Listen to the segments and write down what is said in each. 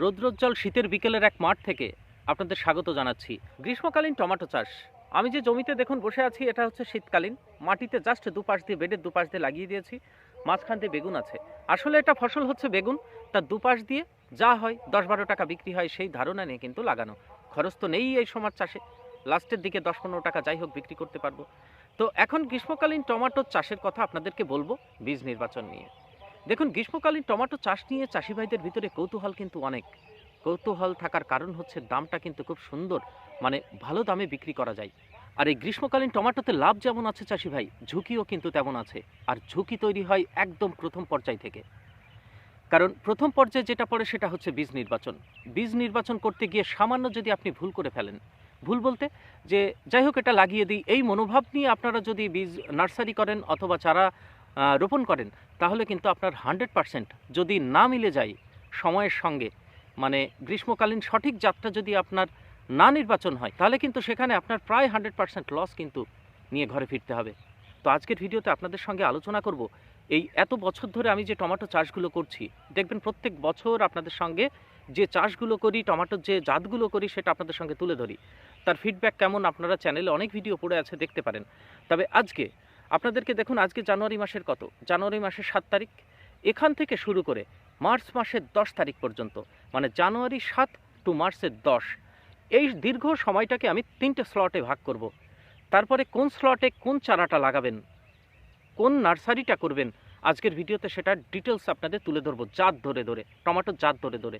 রৌদ্রোজ্জ্বল শীতের বিকেলের এক মাঠ থেকে আপনাদের স্বাগত জানাচ্ছি। গ্রীষ্মকালীন টমেটো চাষ। আমি যে জমিতে দেখুন বসে আছি, এটা হচ্ছে শীতকালীন। মাটিতে জাস্ট দুপাশ দিয়ে, বেডের দুপাশ দিয়ে লাগিয়ে দিয়েছি। মাঝখান দিয়ে বেগুন আছে। আসলে এটা ফসল হচ্ছে বেগুন। তার দুপাশ দিয়ে যা হয়, দশ বারো টাকা বিক্রি হয়, সেই ধারণা নিয়ে কিন্তু লাগানো। খরচ তো নেই এই সময় চাষে। লাস্টের দিকে দশ পনেরো টাকা যাই হোক বিক্রি করতে পারব। তো এখন গ্রীষ্মকালীন টমেটো চাষের কথা আপনাদেরকে বলব বীজ নির্বাচন নিয়ে। দেখুন, গ্রীষ্মকালীন টমেটো চাষ নিয়ে চাষি ভাইদের ভিতরে কৌতূহল কিন্তু অনেক। কৌতূহল থাকার কারণ হচ্ছে দামটা কিন্তু খুব সুন্দর মানে ভালো দামে বিক্রি করা যায়। আর এই গ্রীষ্মকালীন টমেটোতে লাভ যেমন আছে চাষি ভাই ঝুঁকিও কিন্তু তেমন আছে। আর ঝুঁকি তৈরি হয় একদম প্রথম পর্যায় থেকে। কারণ প্রথম পর্যায়ে যেটা পড়ে সেটা হচ্ছে বীজ নির্বাচন। বীজ নির্বাচন করতে গিয়ে সামান্য যদি আপনি ভুল করে ফেলেন, ভুল বলতে যে, যাই হোক এটা লাগিয়ে দিই, এই মনোভাব নিয়ে আপনারা যদি বীজ নার্সারি করেন অথবা চারা রোপণ করেন, তাহলে কিন্তু আপনার হান্ড্রেড পারসেন্ট যদি না মিলে যায় সময়ের সঙ্গে মানে গ্রীষ্মকালীন সঠিক জাতটা যদি আপনার না নির্বাচন হয়, তাহলে কিন্তু সেখানে আপনার প্রায় হান্ড্রেড পারসেন্ট লস কিন্তু নিয়ে ঘরে ফিরতে হবে। তো আজকের ভিডিওতে আপনাদের সঙ্গে আলোচনা করব, এই এত বছর ধরে আমি যে টমেটো চাষগুলো করছি, দেখবেন প্রত্যেক বছর আপনাদের সঙ্গে যে চাষগুলো করি, টমেটোর যে জাতগুলো করি, সেটা আপনাদের সঙ্গে তুলে ধরি। তার ফিডব্যাক কেমন আপনারা চ্যানেলে অনেক ভিডিও পড়ে আছে, দেখতে পারেন। তবে আজকে আপনাদেরকে দেখুন, আজকে জানুয়ারি মাসের কত? জানুয়ারি মাসের সাত তারিখ। এখান থেকে শুরু করে মার্চ মাসের দশ তারিখ পর্যন্ত মানে জানুয়ারি সাত টু মার্চের দশ, এই দীর্ঘ সময়টাকে আমি তিনটে স্লটে ভাগ করব। তারপরে কোন স্লটে কোন চারাটা লাগাবেন? কোন নার্সারিটা করবেন? আজকের ভিডিওতে সেটা ডিটেলস আপনাদের তুলে ধরবো জাত ধরে ধরে, টমেটোর জাত ধরে ধরে।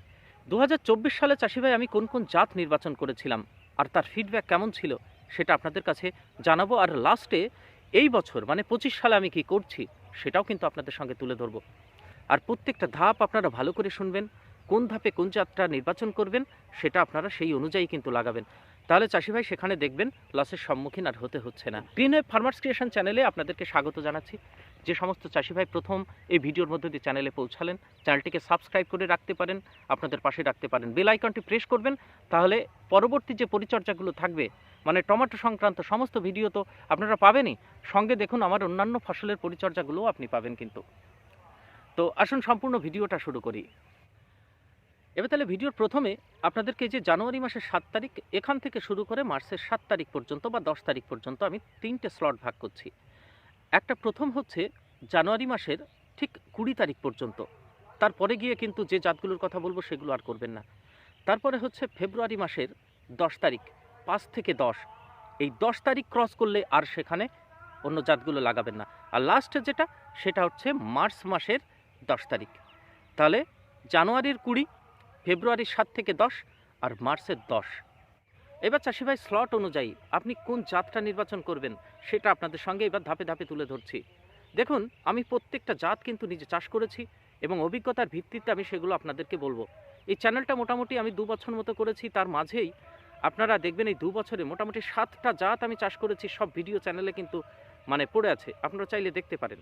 দু হাজার চব্বিশ সালে চাষি ভাই আমি কোন কোন জাত নির্বাচন করেছিলাম আর তার ফিডব্যাক কেমন ছিল সেটা আপনাদের কাছে জানাব। আর লাস্টে এই বছর মানে পঁচিশ সালে আমি কি করছি, সেটাও কিন্তু আপনাদের সঙ্গে তুলে ধরব। আর প্রত্যেকটা ধাপ আপনারা ভালো করে শুনবেন, কোন ধাপে কোন যাত্রা নির্বাচন করবেন, সেটা আপনারা সেই অনুযায়ী কিন্তু লাগাবেন। তাহলে চাষি ভাই, সেখানে দেখবেন লসের সম্মুখীন আর হতে হচ্ছে না। গ্রিন ওয়েব ফার্মার্স ক্রিয়েশন চ্যানেলে আপনাদেরকে স্বাগত জানাচ্ছি। যে সমস্ত চাষি ভাই প্রথম এই ভিডিওর মধ্যে দিয়ে চ্যানেলে পৌঁছালেন, চ্যানেলটিকে সাবস্ক্রাইব করে রাখতে পারেন, আপনাদের পাশে রাখতে পারেন। বেল আইকনটি প্রেস করবেন, তাহলে পরবর্তী যে পরিচর্যাগুলো থাকবে মানে টমেটো সংক্রান্ত সমস্ত ভিডিও তো আপনারা পাবেনই। সঙ্গে দেখুন আমার অন্যান্য ফসলের পরিচর্যাগুলোও আপনি পাবেন কিন্তু। তো আসুন সম্পূর্ণ ভিডিওটা শুরু করি। এবার তাহলে ভিডিওর প্রথমে আপনাদেরকে যে জানুয়ারি মাসের সাত তারিখ, এখান থেকে শুরু করে মার্চের সাত তারিখ পর্যন্ত বা দশ তারিখ পর্যন্ত আমি তিনটে স্লট ভাগ করছি। একটা প্রথম হচ্ছে জানুয়ারি মাসের ঠিক কুড়ি তারিখ পর্যন্ত। তারপরে গিয়ে কিন্তু যে জাতগুলোর কথা বলব সেগুলো আর করবেন না। তারপরে হচ্ছে ফেব্রুয়ারি মাসের দশ তারিখ, পাঁচ থেকে দশ। এই দশ তারিখ ক্রস করলে আর সেখানে অন্য জাতগুলো লাগাবেন না। আর লাস্টে যেটা, সেটা হচ্ছে মার্চ মাসের দশ তারিখ। তাহলে জানুয়ারির কুড়ি, ফেব্রুয়ারির সাত থেকে দশ, আর মার্চের দশ। এবার চাষি ভাই স্লট অনুযায়ী আপনি কোন জাতটা নির্বাচন করবেন সেটা আপনাদের সঙ্গে এবার ধাপে ধাপে তুলে ধরছি। দেখুন, আমি প্রত্যেকটা জাত কিন্তু নিজে চাষ করেছি এবং অভিজ্ঞতার ভিত্তিতে আমি সেগুলো আপনাদেরকে বলব। এই চ্যানেলটা মোটামুটি আমি দু বছর মতো করেছি, তার মাঝেই আপনারা দেখবেন এই দু বছরে মোটামুটি সাতটা জাত আমি চাষ করেছি, সব ভিডিও চ্যানেলে কিন্তু মানে পড়ে আছে, আপনারা চাইলে দেখতে পারেন।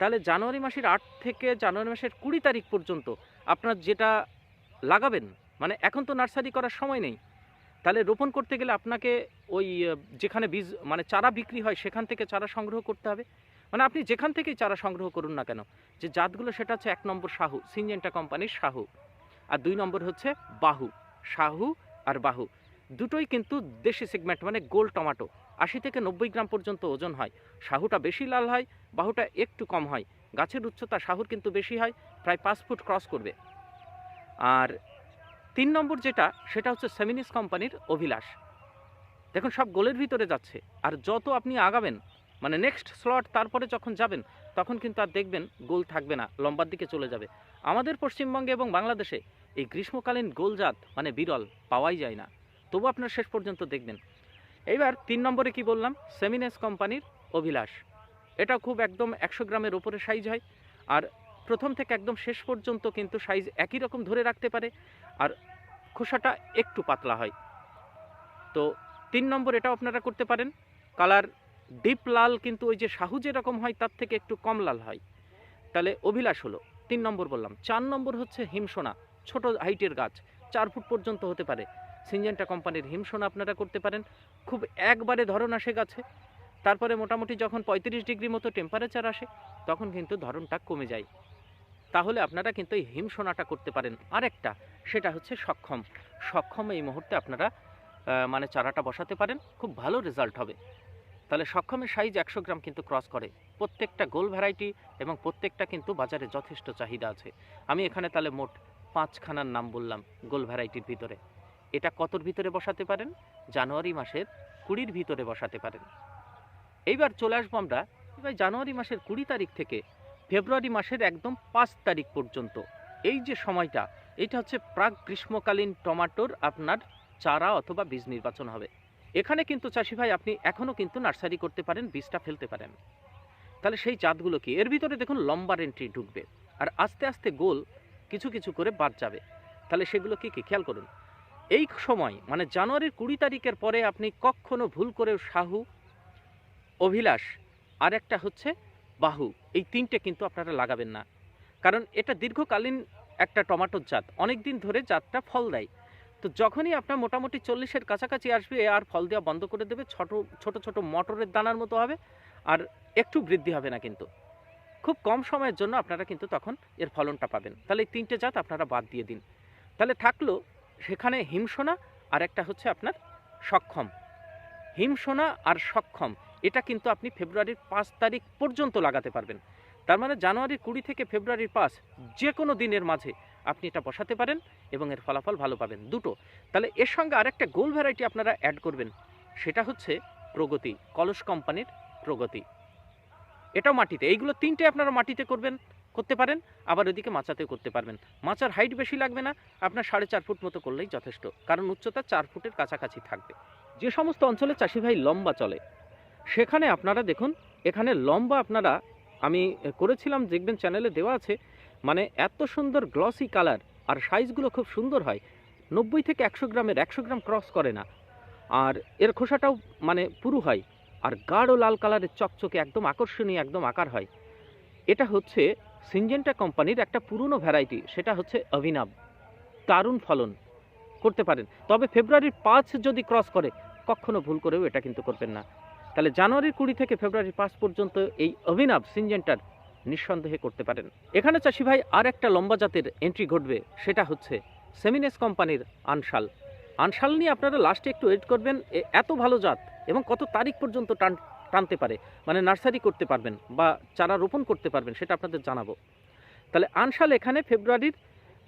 তাহলে জানুয়ারি মাসের আট থেকে জানুয়ারি মাসের কুড়ি তারিখ পর্যন্ত আপনার যেটা লাগাবেন মানে এখন তো নার্সারি করার সময় নেই তাহলে রোপণ করতে গেলে আপনাকে ওই যেখানে বীজ মানে চারা বিক্রি হয় সেখান থেকে চারা সংগ্রহ করতে হবে। মানে আপনি যেখান থেকেই চারা সংগ্রহ করুন না কেন, যে জাতগুলো সেটা হচ্ছে এক নম্বর শাহু সিনজেন্টা কোম্পানির শাহু আর দুই নম্বর হচ্ছে বাহু শাহু আর বাহু। দুটোই কিন্তু দেশি সেগমেন্ট মানে গোল টমাটো। আশি থেকে নব্বই গ্রাম পর্যন্ত ওজন হয়। শাহুটা বেশি লাল হয়, বাহুটা একটু কম হয়। গাছের উচ্চতা শাহুর কিন্তু বেশি হয়, প্রায় পাঁচ ফুট ক্রস করবে। আর তিন নম্বর যেটা, সেটা হচ্ছে সেমিনিস কোম্পানির অভিলাষ। দেখুন, সব গোলের ভিতরে যাচ্ছে। আর যত আপনি আগাবেন মানে নেক্সট স্লট তারপরে যখন যাবেন, তখন কিন্তু আর দেখবেন গোল থাকবে না, লম্বার দিকে চলে যাবে। আমাদের পশ্চিমবঙ্গে এবং বাংলাদেশে এই গ্রীষ্মকালীন গোলজাত মানে বিরল, পাওয়াই যায় না। তবু আপনার শেষ পর্যন্ত দেখবেন। এইবার তিন নম্বরে কি বললাম? সেমিনেস কোম্পানির অভিলাষ। এটা খুব একদম একশো গ্রামের ওপরে সাইজ হয়। আর প্রথম থেকে একদম শেষ পর্যন্ত কিন্তু সাইজ একই রকম ধরে রাখতে পারে আর খোসাটা একটু পাতলা হয়। তো তিন নম্বর এটাও আপনারা করতে পারেন। কালার ডিপ লাল কিন্তু ওই যে সাহু যেরকম হয় তার থেকে একটু কম লাল হয়। তাহলে অভিলাষ হলো। তিন নম্বর বললাম। চার নম্বর হচ্ছে হিমসোনা, ছোট হাইটের গাছ, চার ফুট পর্যন্ত হতে পারে। সিনজেন্টা কোম্পানির হিমসোনা আপনারা করতে পারেন। খুব একবারে ধরন আসে গাছে। তারপরে মোটামুটি যখন পঁয়ত্রিশ ডিগ্রি মতো টেম্পারেচার আসে, তখন কিন্তু ধরনটা কমে যায়। তাহলে আপনারা কিন্তু এই হিমসোনাটা করতে পারেন। আরেকটা, সেটা হচ্ছে সক্ষম। সক্ষম এই মুহূর্তে আপনারা মানে চারাটা বসাতে পারেন, খুব ভালো রেজাল্ট হবে। তাহলে সক্ষমের সাইজ একশো গ্রাম কিন্তু ক্রস করে। প্রত্যেকটা গোল ভ্যারাইটি এবং প্রত্যেকটা কিন্তু বাজারে যথেষ্ট চাহিদা আছে। আমি এখানে তাহলে মোট পাঁচখানার নাম বললাম গোল ভ্যারাইটির ভিতরে। এটা কতর ভিতরে বসাতে পারেন? জানুয়ারি মাসের কুড়ির ভিতরে বসাতে পারেন। এইবার চলে আসব আমরা, এবার জানুয়ারি মাসের কুড়ি তারিখ থেকে ফেব্রুয়ারি মাসের একদম পাঁচ তারিখ পর্যন্ত। এই যে সময়টা, এটা হচ্ছে প্রাক গ্রীষ্মকালীন টমাটোর আপনার চারা অথবা বীজ নির্বাচন হবে। এখানে কিন্তু চাষি ভাই আপনি এখনও কিন্তু নার্সারি করতে পারেন, বীজটা ফেলতে পারেন। তাহলে সেই জাতগুলো কি? এর ভিতরে দেখুন লম্বা এন্ট্রি ঢুকবে, আর আস্তে আস্তে গোল কিছু কিছু করে বাদ যাবে। তাহলে সেগুলো কি কি? খেয়াল করুন। এই সময় মানে জানুয়ারির কুড়ি তারিখের পরে আপনি কখনো ভুল করেও শাহু অভিলাষ আর একটা হচ্ছে বাহু, এই তিনটে কিন্তু আপনারা লাগাবেন না। কারণ এটা দীর্ঘকালীন একটা টমাটোর জাত অনেক দিন ধরে জাতটা ফল দেয়। তো যখনই আপনার মোটামুটি চল্লিশের কাছাকাছি আসবে আর ফল দেওয়া বন্ধ করে দেবে, ছোট ছোট ছোট মটরের দানার মতো হবে, আর একটু বৃদ্ধি হবে না কিন্তু। খুব কম সময়ের জন্য আপনারা কিন্তু তখন এর ফলনটা পাবেন। তাহলে এই তিনটে জাত আপনারা বাদ দিয়ে দিন। তাহলে থাকল সেখানে হিমসোনা আর একটা হচ্ছে আপনার সক্ষম। হিমসোনা আর সক্ষম এটা কিন্তু আপনি ফেব্রুয়ারির পাঁচ তারিখ পর্যন্ত লাগাতে পারবেন। তার মানে জানুয়ারির কুড়ি থেকে ফেব্রুয়ারির পাঁচ যে কোনো দিনের মাঝে আপনি এটা বসাতে পারেন এবং এর ফলাফল ভালো পাবেন। দুটো। তাহলে এর সঙ্গে আরেকটা গোল ভ্যারাইটি আপনারা অ্যাড করবেন। সেটা হচ্ছে প্রগতি, কলস কোম্পানির প্রগতি। এটাও মাটিতে। এইগুলো তিনটে আপনারা মাটিতে করবেন, করতে পারেন। আবার ওদিকে মাচাতেও করতে পারবেন। মাচার হাইট বেশি লাগবে না, আপনার সাড়ে চার ফুট মতো করলেই যথেষ্ট। কারণ উচ্চতা চার ফুটের কাছাকাছি থাকবে। যে সমস্ত অঞ্চলে চাষি ভাই লম্বা চলে সেখানে আপনারা দেখুন, এখানে লম্বা আপনারা, আমি করেছিলাম দেখবেন চ্যানেলে দেওয়া আছে মানে এত সুন্দর গ্লসি কালার আর সাইজগুলো খুব সুন্দর হয়। নব্বই থেকে একশো গ্রামের, একশো গ্রাম ক্রস করে না। আর এর খোসাটাও মানে পুরু হয়, আর গাঢ় লাল কালারের চকচকে, একদম আকর্ষণীয়, একদম আকার হয়। এটা হচ্ছে সিনজেন্টা কোম্পানির একটা পুরনো ভ্যারাইটি সেটা হচ্ছে অভিনব। দারুণ ফলন করতে পারেন। তবে ফেব্রুয়ারির পাঁচ যদি ক্রস করে, কখনো ভুল করেও এটা কিন্তু করবেন না। তাহলে জানুয়ারির কুড়ি থেকে ফেব্রুয়ারি পাঁচ পর্যন্ত এই অভিনব সিনজেন্টার নিঃসন্দেহে করতে পারেন। এখানে চাষি ভাই আর একটা লম্বা জাতের এন্ট্রি ঘটবে, সেটা হচ্ছে সেমিনেস কোম্পানির আনশাল। আনশাল নিয়ে আপনারা লাস্টে একটু ওয়েট করবেন এত ভালো জাত এবং কত তারিখ পর্যন্ত টান, টানতে পারে মানে নার্সারি করতে পারবেন বা চারা রোপণ করতে পারবেন, সেটা আপনাদের জানাব। তাহলে আনশাল এখানে ফেব্রুয়ারির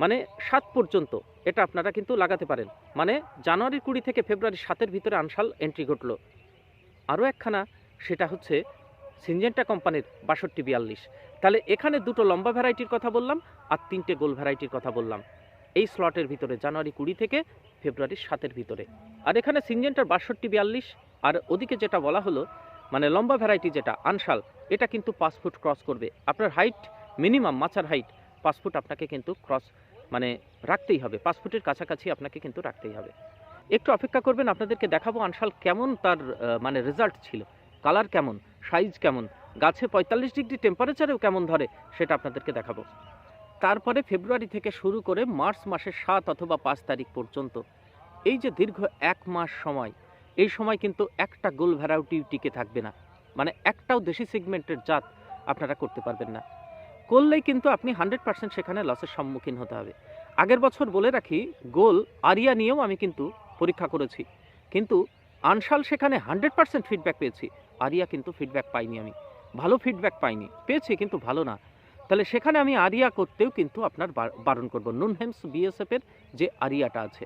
মানে সাত পর্যন্ত, এটা আপনারা কিন্তু লাগাতে পারেন। মানে জানুয়ারি কুড়ি থেকে ফেব্রুয়ারি সাতের ভিতরে আনশাল এন্ট্রি ঘটলো। আরও একখানা, সেটা হচ্ছে সিনজেন্টা কোম্পানির বাষট্টি বিয়াল্লিশ। তাহলে এখানে দুটো লম্বা ভ্যারাইটির কথা বললাম আর তিনটে গোল ভ্যারাইটির কথা বললাম। এই স্লটের ভিতরে জানুয়ারি কুড়ি থেকে ফেব্রুয়ারি সাতের ভিতরে। আর এখানে সিনজেন্টার বাষট্টি বিয়াল্লিশ, আর ওদিকে যেটা বলা হলো মানে লম্বা ভ্যারাইটি যেটা, আনশাল, এটা কিন্তু পাঁচ ফুট ক্রস করবে। আপনার হাইট মিনিমাম মাচার হাইট পাঁচ ফুট আপনাকে কিন্তু ক্রস মানে রাখতেই হবে। পাঁচ ফুটের কাছাকাছি আপনাকে কিন্তু রাখতেই হবে। একটু অপেক্ষা করবেন, আপনাদেরকে দেখাবো আনশাল কেমন তার মানে রেজাল্ট ছিল। কালার কেমন? সাইজ কেমন? গাছে পঁয়তাল্লিশ ডিগ্রি টেম্পারেচারেও কেমন ধরে, সেটা আপনাদেরকে দেখাবো। তারপরে ফেব্রুয়ারি থেকে শুরু করে মার্চ মাসের সাত অথবা পাঁচ তারিখ পর্যন্ত, এই যে দীর্ঘ এক মাস সময়, এই সময় কিন্তু একটা গোল ভ্যারাইটি টিকে থাকবে না। মানে একটাও দেশি সেগমেন্টের জাত আপনারা করতে পারবেন না। করলেই কিন্তু আপনি হান্ড্রেড পার্সেন্ট সেখানে লসের সম্মুখীন হতে হবে। আগের বছর বলে রাখি, গোল আরিয়া নিয়েও আমি কিন্তু পরীক্ষা করেছি। কিন্তু আনশাল সেখানে হান্ড্রেড পার্সেন্ট ফিডব্যাক পেয়েছি। আরিয়া কিন্তু ফিডব্যাক পাইনি আমি। ভালো ফিডব্যাক পাইনি। পেয়েছি কিন্তু ভালো না। তাহলে সেখানে আমি আরিয়া করতেও কিন্তু আপনার বারণ করব। নুনহেমস বিএসএফের যে আরিয়াটা আছে,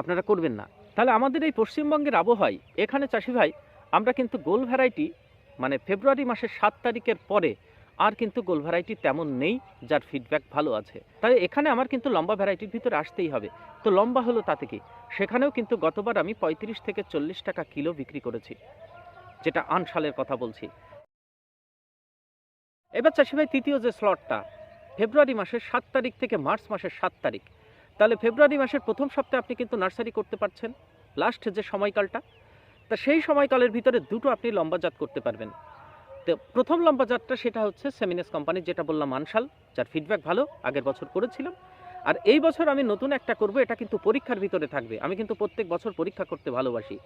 আপনারা করবেন না। তাহলে আমাদের এই পশ্চিমবঙ্গের আবহাওয়ায়, এখানে চাষি ভাই, আমরা কিন্তু গোল ভ্যারাইটি মানে ফেব্রুয়ারি মাসের সাত তারিখের পরে আর কিন্তু গোল ভ্যারাইটি তেমন নেই, যার ফিডব্যাক ভালো আছে। তাই এখানে আমার কিন্তু লম্বা ভ্যারাইটির ভিতরে আসতেই হবে। তো লম্বা হলো তাতে কি? সেখানেও কিন্তু গতবার আমি পঁয়ত্রিশ থেকে চল্লিশ টাকা কিলো বিক্রি করেছি, যেটা আনসালের কথা বলছি। এবার চাষি ভাই, তৃতীয় যে স্লটটা ফেব্রুয়ারি মাসের সাত তারিখ থেকে মার্চ মাসের সাত তারিখ। তাহলে ফেব্রুয়ারি মাসের প্রথম সপ্তাহে আপনি কিন্তু নার্সারি করতে পারছেন লাস্ট যে সময়কালটা, তা সেই সময়কালের ভিতরে দুটো আপনি লম্বা জাত করতে পারবেন। তো, প্রথম লম্বা জাতটা সেটা হচ্ছে সেমিনেস কোম্পানির যেটা বললাম আনশাল যার ফিডব্যাক ভালো, আগের বছর করেছিলাম। আর এই বছর আমি নতুন একটা করব, এটা কিন্তু পরীক্ষার ভিতরে থাকবে। আমি কিন্তু প্রত্যেক বছর পরীক্ষা করতে ভালোবাসি।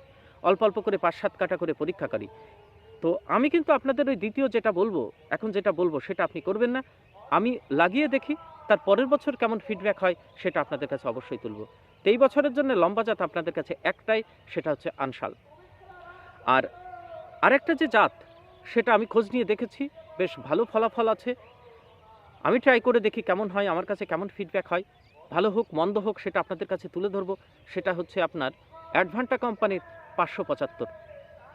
অল্প অল্প করে পাঁচ সাত কাটা করে পরীক্ষা করি। তো আমি কিন্তু আপনাদের ওই দ্বিতীয় যেটা বলব, এখন যেটা বলব সেটা আপনি করবেন না। আমি লাগিয়ে দেখি, তার পরের বছর কেমন ফিডব্যাক হয় সেটা আপনাদের কাছে অবশ্যই তুলব। তো এই বছরের জন্য লম্বা জাত আপনাদের কাছে একটাই, সেটা হচ্ছে আনশাল। আর আরেকটা যে জাত সেটা আমি খোঁজ নিয়ে দেখেছি। বেশ ভালো ফলাফল আছে। আমি ট্রাই করে দেখি কেমন হয়, আমার কাছে কেমন ফিডব্যাক হয়। ভালো হোক, মন্দ হোক, সেটা আপনাদের কাছে তুলে ধরবো। সেটা হচ্ছে আপনার অ্যাডভান্টা কোম্পানির পাঁচশো পঁচাত্তর।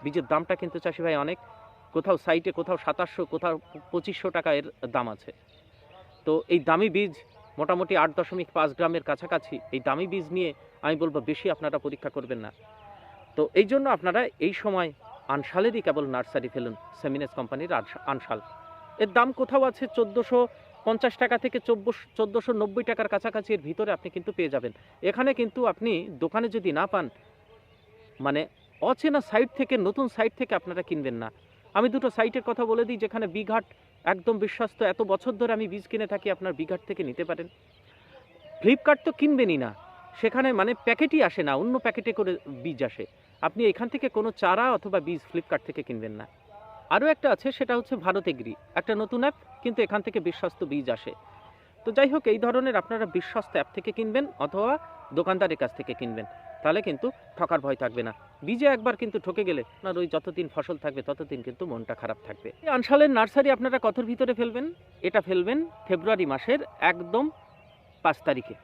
বীজের দামটা কিন্তু চাষি ভাই অনেক। কোথাও সাইটে কোথাও সাতাশশো, কোথাও পঁচিশশো টাকা এর দাম আছে। তো এই দামি বীজ মোটামুটি আট দশমিক পাঁচ গ্রামের কাছাকাছি, এই দামি বীজ নিয়ে আমি বলব বেশি আপনারা পরীক্ষা করবেন না। তো এই জন্য আপনারা এই সময় আনশালেরই কেবল নার্সারি ফেলুন, সেমিনেস কোম্পানির আনশা- আনশাল। এর দাম কোথাও আছে চোদ্দোশো পঞ্চাশ টাকা থেকে চোদ্দোশো নব্বই টাকার কাছাকাছি, এর ভিতরে আপনি কিন্তু পেয়ে যাবেন। এখানে কিন্তু আপনি দোকানে যদি না পান মানে অচেনা সাইট থেকে, নতুন সাইট থেকে আপনারা কিনবেন না। আমি দুটো সাইটের কথা বলে দিই, যেখানে বিঘাট একদম বিশ্বস্ত, এত বছর ধরে আমি বীজ কিনে থাকি, আপনার বিঘাট থেকে নিতে পারেন। ফ্লিপকার্ট তো কিনবেনই না। সেখানে মানে প্যাকেটই আসে না, অন্য প্যাকেটে করে বীজ আসে। আপনি এখান থেকে কোনো চারা অথবা বীজ ফ্লিপকার্ট থেকে কিনবেন না। আরও একটা আছে, সেটা হচ্ছে ভারত এগ্রি। একটা নতুন অ্যাপ কিন্তু এখান থেকে বিশ্বস্ত বীজ আসে। তো যাই হোক, এই ধরনের আপনারা বিশ্বস্ত অ্যাপ থেকে কিনবেন অথবা দোকানদারের কাছ থেকে কিনবেন। তাহলে কিন্তু ঠকার ভয় থাকবে না। বীজে একবার কিন্তু ঠকে গেলে আপনার ওই যতদিন ফসল থাকবে, ততদিন কিন্তু মনটা খারাপ থাকবে। এই আনসালের নার্সারি আপনারা কতর ভিতরে ফেলবেন? এটা ফেলবেন ফেব্রুয়ারি মাসের একদম পাঁচ তারিখে।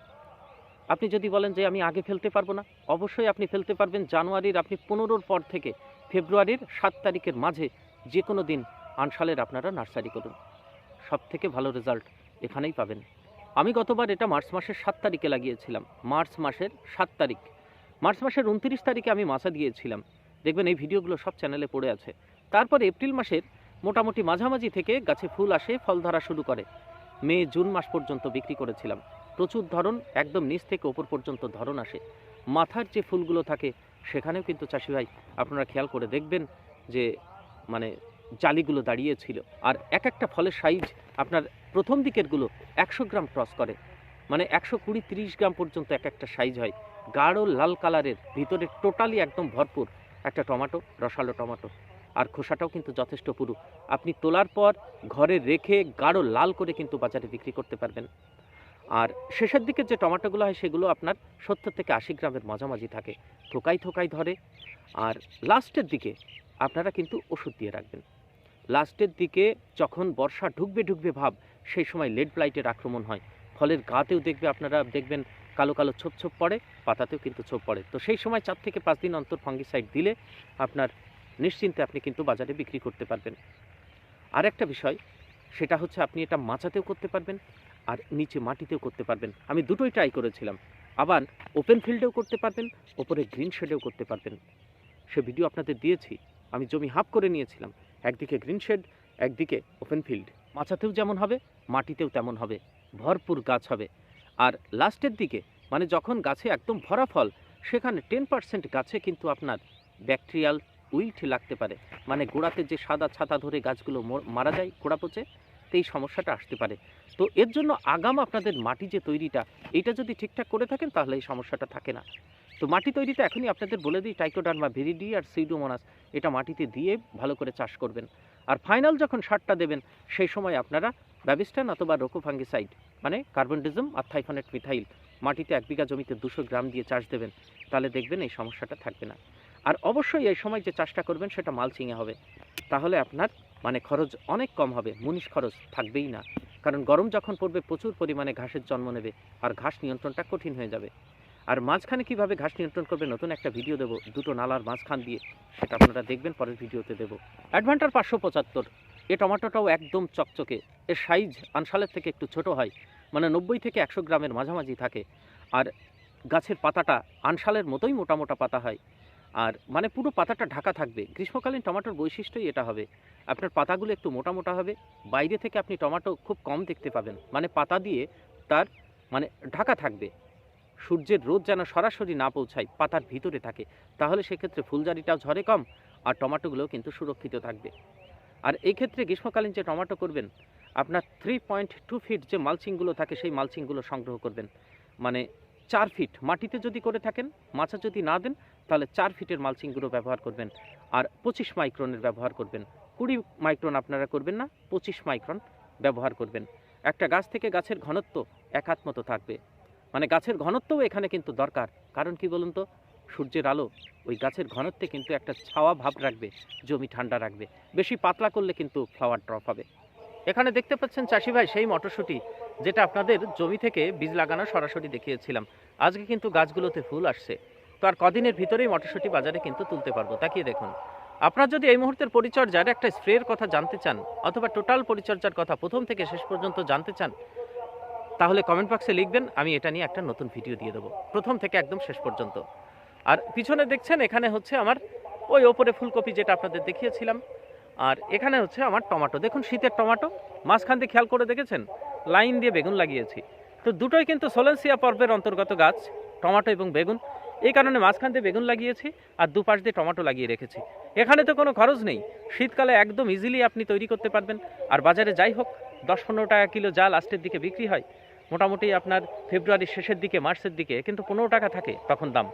আপনি যদি বলেন যে আমি আগে ফেলতে পারব না, অবশ্যই আপনি ফেলতে পারবেন জানুয়ারির আপনি পনেরোর পর থেকে। ফেব্রুয়ারির সাত তারিখের মাঝে যে কোনো দিন আনসালের আপনারা নার্সারি করুন। সব থেকে ভালো রেজাল্ট এখানেই পাবেন। আমি গতবার এটা মার্চ মাসের সাত তারিখে লাগিয়েছিলাম। মার্চ মাসের সাত তারিখ। মার্চ মাসের উনত্রিশ তারিখে আমি মাছা দিয়েছিলাম। দেখবেন এই ভিডিওগুলো সব চ্যানেলে পড়ে আছে। তারপর এপ্রিল মাসের মোটামুটি মাঝামাঝি থেকে গাছে ফুল আসে, ফল ধরা শুরু করে। মে, জুন মাস পর্যন্ত বিক্রি করেছিলাম। প্রচুর ধরন একদম নিচ থেকে ওপর পর্যন্ত ধরন আসে। মাথার যে ফুলগুলো থাকে, সেখানেও কিন্তু চাষি ভাই আপনারা খেয়াল করে দেখবেন যে মানে জালিগুলো দাঁড়িয়েছিল। আর এক একটা ফলের সাইজ আপনার প্রথম দিকেরগুলো একশো গ্রাম ক্রস করে। মানে একশো কুড়ি তিরিশ গ্রাম পর্যন্ত এক একটা সাইজ হয়। গাঢ় লাল কালারের ভিতরে টোটালি একদম ভরপুর একটা টমাটো, রসালো টমাটো। আর খোসাটাও কিন্তু যথেষ্ট পুরু। আপনি তোলার পর ঘরে রেখে গাঢ় লাল করে কিন্তু বাজারে বিক্রি করতে পারবেন। আর শেষের দিকে যে টমেটোগুলো হয় সেগুলো আপনার সত্তর থেকে আশি গ্রামের মাঝামাঝি থাকে থোকাই থোকাই ধরে। আর লাস্টের দিকে আপনারা কিন্তু ওষুধ দিয়ে রাখবেন। লাস্টের দিকে যখন বর্ষা ঢুকবে ঢুকবে ভাব, সেই সময় লেড ব্লাইটের আক্রমণ হয়। ফলের গাতেও দেখবে আপনারা দেখবেন কালো কালো ছোপ ছোপ পড়ে, পাতাতেও কিন্তু ছোপ পড়ে। তো সেই সময় চার থেকে পাঁচ দিন অন্তর ফাঙ্গিসাইড দিলে আপনার নিশ্চিন্তে আপনি কিন্তু বাজারে বিক্রি করতে পারবেন। আর একটা বিষয়, সেটা হচ্ছে আপনি এটা মাচাতেও করতে পারবেন। আর নিচে মাটিতেও করতে পারবেন। আমি দুটোই ট্রাই করেছিলাম। আবার ওপেন ফিল্ডেও করতে পারবেন, ওপরে গ্রিন শেডেও করতে পারবেন। সে ভিডিও আপনাদের দিয়েছি। আমি জমি হাফ করে নিয়েছিলাম। একদিকে গ্রিন শেড একদিকে ওপেন ফিল্ড মাচাতেও যেমন হবে, মাটিতেও তেমন হবে। ভরপুর গাছ হবে। আর লাস্টের দিকে মানে যখন গাছে একদম ভরা ফল, সেখানে টেন পার্সেন্ট গাছে কিন্তু আপনার ব্যাকটেরিয়াল উইল্ট লাগতে পারে। মানে গোড়াতে যে সাদা ছাতা ধরে গাছগুলো মর- যায়, গোড়া পচে এই সমস্যাটা আসতে পারে। তো এর জন্য আগাম আপনাদের মাটি যে তৈরিটা এটা যদি ঠিকঠাক করে থাকেন তাহলে এই সমস্যাটা থাকে না। তো মাটি তৈরিটা এখনই আপনাদের বলে দিই টাইকোডার্মা ভিরিডি আর সিডোমোনাস এটা মাটিতে দিয়ে ভালো করে চাষ করবেন। আর ফাইনাল যখন সারটা দেবেন, সেই সময় আপনারা ব্যাবিস্টান অথবা রোকোফাঙ্গিসাইড মানে কার্বনডিজম আর থাইফানেট মিথাইল মাটিতে এক বিঘা জমিতে দুশো গ্রাম দিয়ে চাষ দেবেন, তাহলে দেখবেন এই সমস্যাটা থাকবে না। আর অবশ্যই এই সময় যে চাষটা করবেন সেটা মালচিংয়ে হবে। তাহলে আপনার মানে খরচ অনেক কম হবে, মুনিশ খরচ থাকবেই না। কারণ গরম যখন পড়বে, প্রচুর পরিমাণে ঘাসের জন্ম নেবে আর ঘাস নিয়ন্ত্রণটা কঠিন হয়ে যাবে। আর মাঝখানে কীভাবে ঘাস নিয়ন্ত্রণ করবে, নতুন একটা ভিডিও দেবো, দুটো নালার মাঝখান দিয়ে, সেটা আপনারা দেখবেন, পরের ভিডিওতে দেবো। অ্যাডভান্টার পাঁচশো পঁচাত্তর, এ টমেটোটাও একদম চকচকে এর সাইজ আনসালের থেকে একটু ছোট হয় মানে নব্বই থেকে একশো গ্রামের মাঝামাঝি থাকে। আর গাছের পাতাটা আনসালের মতোই মোটা মোটা পাতা হয়। আর মানে পুরো পাতাটা ঢাকা থাকবে। গ্রীষ্মকালীন টমেটোর বৈশিষ্ট্যই এটা হবে। আপনার পাতাগুলো একটু মোটা মোটা হবে। বাইরে থেকে আপনি টমেটো খুব কম দেখতে পাবেন। মানে পাতা দিয়ে তার মানে ঢাকা থাকবে। সূর্যের রোদ যেন সরাসরি না পৌঁছায়, পাতার ভিতরে থাকে। তাহলে সেক্ষেত্রে ফুলজারিটাও ঝরে কম আর টমেটোগুলোও কিন্তু সুরক্ষিত থাকবে। আর এই ক্ষেত্রে গ্রীষ্মকালীন যে টমেটো করবেন, আপনার থ্রি পয়েন্ট টু ফিট যে মালচিংগুলো থাকে, সেই মালচিংগুলো সংগ্রহ করবেন। মানে চার ফিট মাটিতে যদি করে থাকেন, মাছা যদি না দেন তাহলে চার ফিটের মালচিংগুলো ব্যবহার করবেন আর পঁচিশ মাইক্রনের ব্যবহার করবেন। কুড়ি মাইক্রন আপনারা করবেন না, পঁচিশ মাইক্রন ব্যবহার করবেন। একটা গাছ থেকে গাছের ঘনত্ব এক হাত মতো থাকবে। মানে গাছের ঘনত্বও এখানে কিন্তু দরকার। কারণ কি বলুন তো? সূর্যের আলো ওই গাছের ঘনত্বে কিন্তু একটা ছাওয়া ভাব রাখবে, জমি ঠান্ডা রাখবে। বেশি পাতলা করলে কিন্তু ফ্লাওয়ার ড্রপ হবে। এখানে দেখতে পাচ্ছেন চাষি ভাই সেই মটরশুঁটি যেটা আপনাদের জমি থেকে বীজ লাগানো সরাসরি দেখিয়েছিলাম। আজকে কিন্তু গাছগুলোতে ফুল আসছে। আর কদিনের ভিতরেই মটরশুঁটি বাজারে কিন্তু তুলতে পারব। তাকিয়ে দেখুন। আপনার যদি এই মুহূর্তের পরিচর্যার একটা স্প্রের কথা জানতে চান, অথবা টোটাল পরিচর্যার কথা প্রথম থেকে শেষ পর্যন্ত জানতে চান, তাহলে কমেন্ট বক্সে লিখবেন, আমি এটা নিয়ে একটা নতুন ভিডিও দিয়ে দেবো। প্রথম থেকে একদম শেষ পর্যন্ত। আর পিছনে দেখছেন, এখানে হচ্ছে আমার ওই ওপরে ফুলকপি যেটা আপনাদের দেখিয়েছিলাম, আর এখানে হচ্ছে আমার টমেটো। দেখুন, শীতের টমেটো, মাঝখান দিয়ে খেয়াল করে দেখেছেন? লাইন দিয়ে বেগুন লাগিয়েছি। তো দুটোই কিন্তু সোলেন্সিয়া পর্বের অন্তর্গত গাছ, টমেটো এবং বেগুন। এই কারণে মাঝখান দিয়ে বেগুন লাগিয়েছি আর দুপাশ দিয়ে টমেটো লাগিয়ে রেখেছি। এখানে তো কোনো খরচ নেই। শীতকালে একদম ইজিলি আপনি তৈরি করতে পারবেন। আর বাজারে যাই হোক, দশ পনেরো টাকা কিলো যা লাস্টের দিকে বিক্রি হয়, মোটামুটি আপনার ফেব্রুয়ারির শেষের দিকে, মার্চের দিকে, কিন্তু পনেরো টাকা থাকে তখন দাম।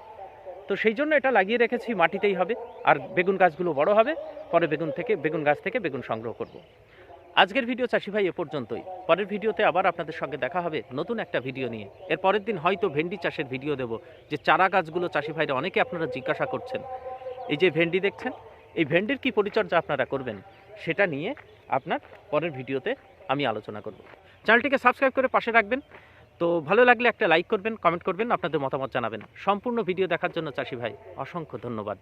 তো সেই জন্য এটা লাগিয়ে রেখেছি, মাটিতেই হবে। আর বেগুন গাছগুলো বড় হবে, পরে বেগুন থেকে, বেগুন গাছ থেকে বেগুন সংগ্রহ করব। আজকের ভিডিও চাষি ভাই এ পর্যন্তই। পরের ভিডিওতে আবার আপনাদের সঙ্গে দেখা হবে নতুন একটা ভিডিও নিয়ে। এর পরের দিন হয়তো ভেন্ডি চাষের ভিডিও দেব, যে চারা গাছগুলো চাষি ভাইরা অনেকে আপনারা জিজ্ঞাসা করছেন। এই যে ভেন্ডি দেখছেন, এই ভেন্ডির কি পরিচর্যা আপনারা করবেন? সেটা নিয়ে আপনার পরের ভিডিওতে আমি আলোচনা করব। চ্যানেলটিকে সাবস্ক্রাইব করে পাশে রাখবেন। তো ভালো লাগলে একটা লাইক করবেন, কমেন্ট করবেন, আপনাদের মতামত জানাবেন। সম্পূর্ণ ভিডিও দেখার জন্য চাষি ভাই অসংখ্য ধন্যবাদ।